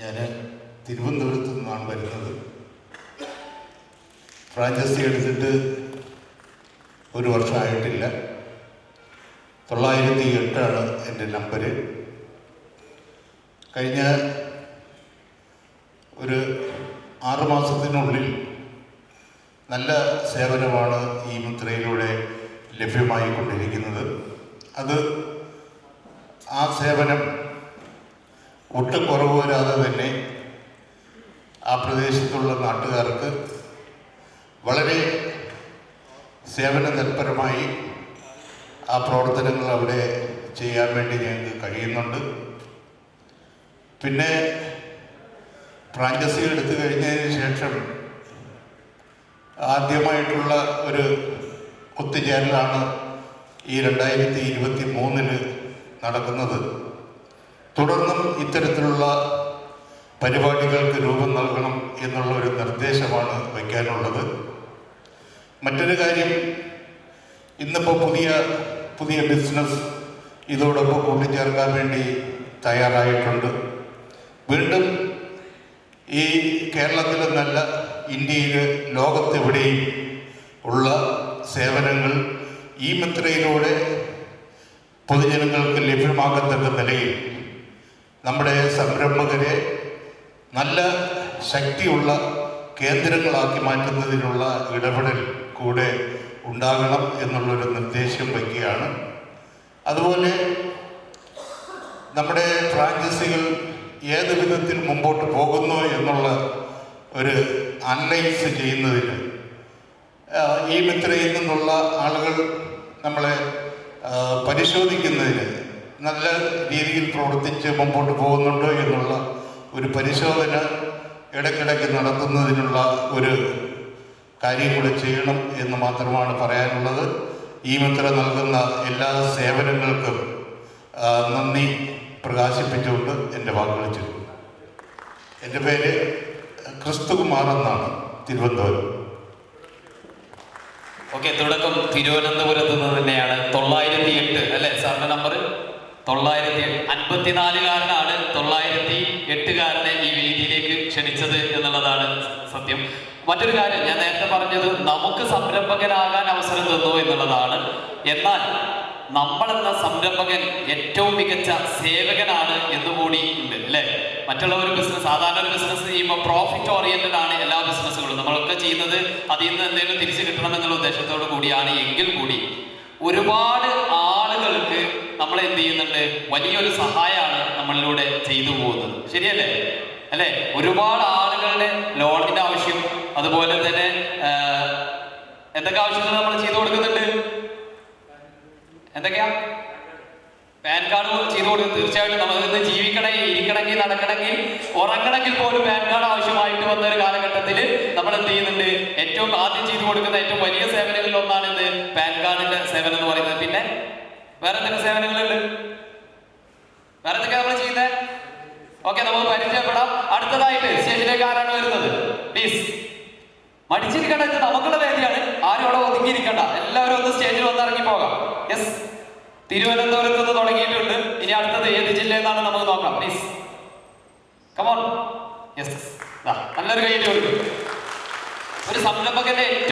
ഞാൻ തിരുവനന്തപുരത്ത് നിന്നാണ് വരുന്നത്. ഫ്രാഞ്ചൈസി എടുത്തിട്ട് ഒരു വർഷമായിട്ടില്ല. തൊള്ളായിരത്തി എട്ടാണ് എന്റെ നമ്പര്. കഴിഞ്ഞ ഒരു ആറുമാസത്തിനുള്ളിൽ നല്ല സേവനമാണ് ഈ മുദ്രയിലൂടെ ലഭ്യമായിക്കൊണ്ടിരിക്കുന്നത്. അത് ആ സേവനം ഒട്ടും കുറവ് വരാതെ തന്നെ ആ പ്രദേശത്തുള്ള നാട്ടുകാർക്ക് വളരെ സേവന തൽപരമായി ആ പ്രവർത്തനങ്ങൾ അവിടെ ചെയ്യാൻ വേണ്ടി ഞങ്ങൾക്ക് കഴിയുന്നുണ്ട്. പിന്നെ ഫ്രാഞ്ചൈസി എടുത്തു കഴിഞ്ഞതിന് ശേഷം ആദ്യമായിട്ടുള്ള ഒരു ഒത്തുചേരലാണ് ഈ രണ്ടായിരത്തി ഇരുപത്തി മൂന്നിൽ നടക്കുന്നത്. തുടർന്നും ഇത്തരത്തിലുള്ള പരിപാടികൾക്ക് രൂപം നൽകണം എന്നുള്ള ഒരു നിർദ്ദേശമാണ് വയ്ക്കാനുള്ളത്. മറ്റൊരു കാര്യം ഇന്നിപ്പോൾ പുതിയ പുതിയ ബിസിനസ് ഇതോടൊപ്പം കൂട്ടിച്ചേർക്കാൻ വേണ്ടി തയ്യാറായിട്ടുണ്ട്. വീണ്ടും ഈ കേരളത്തിലെന്നല്ല ഇന്ത്യയിൽ ലോകത്തെവിടെയും ഉള്ള സേവനങ്ങൾ ഈ മിത്രയിലൂടെ പൊതുജനങ്ങൾക്ക് ലഭ്യമാകത്തക്ക നിലയിൽ നമ്മുടെ സംരംഭകരെ നല്ല ശക്തിയുള്ള കേന്ദ്രങ്ങളാക്കി മാറ്റുന്നതിനുള്ള ഇടപെടൽ കൂടെ ഉണ്ടാകണം എന്നുള്ളൊരു നിർദ്ദേശം വയ്ക്കുകയാണ്. അതുപോലെ നമ്മുടെ ഫ്രാഞ്ചൈസികൾ ഏത് വിധത്തിൽ മുമ്പോട്ട് പോകുന്നു എന്നുള്ള ഒരു അനലൈസ് ചെയ്യുന്നതിന് ഈ മിത്രയിൽ നിന്നുള്ള ആളുകൾ നമ്മളെ പരിശോധിക്കുന്നതിന് നല്ല രീതിയിൽ പ്രവർത്തിച്ച് മുമ്പോട്ട് പോകുന്നുണ്ടോ എന്നുള്ള ഒരു പരിശോധന ഇടയ്ക്കിടയ്ക്ക് നടത്തുന്നതിനുള്ള ഒരു കാര്യം കൂടെ ചെയ്യണം എന്ന് മാത്രമാണ് പറയാനുള്ളത്. ഈ മിത്ര നൽകുന്ന എല്ലാ സേവനങ്ങൾക്കും നന്ദി പ്രകാശിപ്പിച്ചുകൊണ്ട് എന്റെ വാക്കുകൾ ചുരുക്കും. എന്റെ പേര് ക്രിസ്തുകുമാർ എന്നാണ് തിരുവനന്തപുരം. ഓക്കെ തുടക്കം തിരുവനന്തപുരത്ത് നിന്ന് തന്നെയാണ്. തൊള്ളായിരത്തി എട്ട് അല്ലെ? സാറിന്റെ നമ്പർ തൊള്ളായിരത്തി അൻപത്തിനാലുകാരനാണ് തൊള്ളായിരത്തി എട്ടുകാരനെ ഈ വേദിയിലേക്ക് ക്ഷണിച്ചത് എന്നുള്ളതാണ് സത്യം. മറ്റൊരു കാര്യം ഞാൻ നേരത്തെ പറഞ്ഞത് നമുക്ക് സംരംഭകനാകാൻ അവസരം തന്നു എന്നുള്ളതാണ്. എന്നാൽ നമ്മളെന്ന സംരംഭകൻ ഏറ്റവും മികച്ച സേവകനാണ് എന്നുകൂടി ഉണ്ട് അല്ലേ? മറ്റുള്ള ഒരു ബിസിനസ് സാധാരണ ഒരു ബിസിനസ് ചെയ്യുമ്പോൾ പ്രോഫിറ്റ് ഓറിയന്റഡ് ആണ് എല്ലാ ബിസിനസ്സുകളും നമ്മളൊക്കെ ചെയ്യുന്നത് അതിൽ നിന്ന് എന്തെങ്കിലും തിരിച്ചു കിട്ടണം എന്നുള്ള ഉദ്ദേശത്തോടു കൂടിയാണ് എങ്കിൽ കൂടി ഒരുപാട് ആളുകൾക്ക് നമ്മൾ എന്ത് ചെയ്യുന്നുണ്ട്? വലിയൊരു സഹായമാണ് നമ്മളിലൂടെ ചെയ്തു പോകുന്നത്. ശരിയല്ലേ? അല്ലെ? ഒരുപാട് ആളുകളുടെ ലോണിന്റെ ആവശ്യം അതുപോലെ തന്നെ എന്തൊക്കെ ആവശ്യങ്ങൾ നമ്മൾ ചെയ്തു കൊടുക്കുന്നുണ്ട്? എന്തൊക്കെയാ? പാൻ കാർഡ് ചെയ്തു കൊടുക്കും. തീർച്ചയായിട്ടും നമുക്ക് ജീവിക്കണമെങ്കിൽ ഇരിക്കണമെങ്കിൽ നടക്കണമെങ്കിൽ ഉറങ്ങണമെങ്കിൽ പോലും പാൻ കാർഡ് ആവശ്യമായിട്ട് വന്ന ഒരു കാലഘട്ടത്തിൽ നമ്മൾ എന്ത് ചെയ്യുന്നുണ്ട്? ഏറ്റവും ആദ്യം ചെയ്തു കൊടുക്കുന്ന ഏറ്റവും വലിയ സേവനങ്ങളിൽ ഒന്നാണ് ഇത് പാൻ കാർഡിന്റെ സേവനം എന്ന് പറയുന്നത്. പിന്നെ വേറെ എന്തൊക്കെ സേവനങ്ങളുണ്ട്? വേറെ എന്തൊക്കെ നമ്മൾ ചെയ്യുന്നത് ഓക്കെ നമുക്ക് പരിചയപ്പെടാം. അടുത്തതായിട്ട് സ്റ്റേജിലേക്ക് ആരാണ് വരുന്നത്? പ്ലീസ് മടിച്ചിരിക്കണ്ട ഇത് നമുക്കുള്ള വേദിയാണ്. ആരും അവിടെ ഒതുങ്ങിയിരിക്കണ്ട. എല്ലാവരും ഒന്ന് സ്റ്റേജിൽ വന്ന് ഇറങ്ങി പോകാം. യെസ് തിരുവനന്തപുരത്ത് നിന്ന് തുടങ്ങിയിട്ടുണ്ട്. ഇനി അടുത്തത് ഏത് ജില്ലയിൽ നിന്നാണ് നമുക്ക് നോക്കാം. പ്ലീസ് കമോൺ യെസ് നല്ലൊരു കയ്യിൽ കൊടുക്കും ഒരു സംരംഭകന്റെ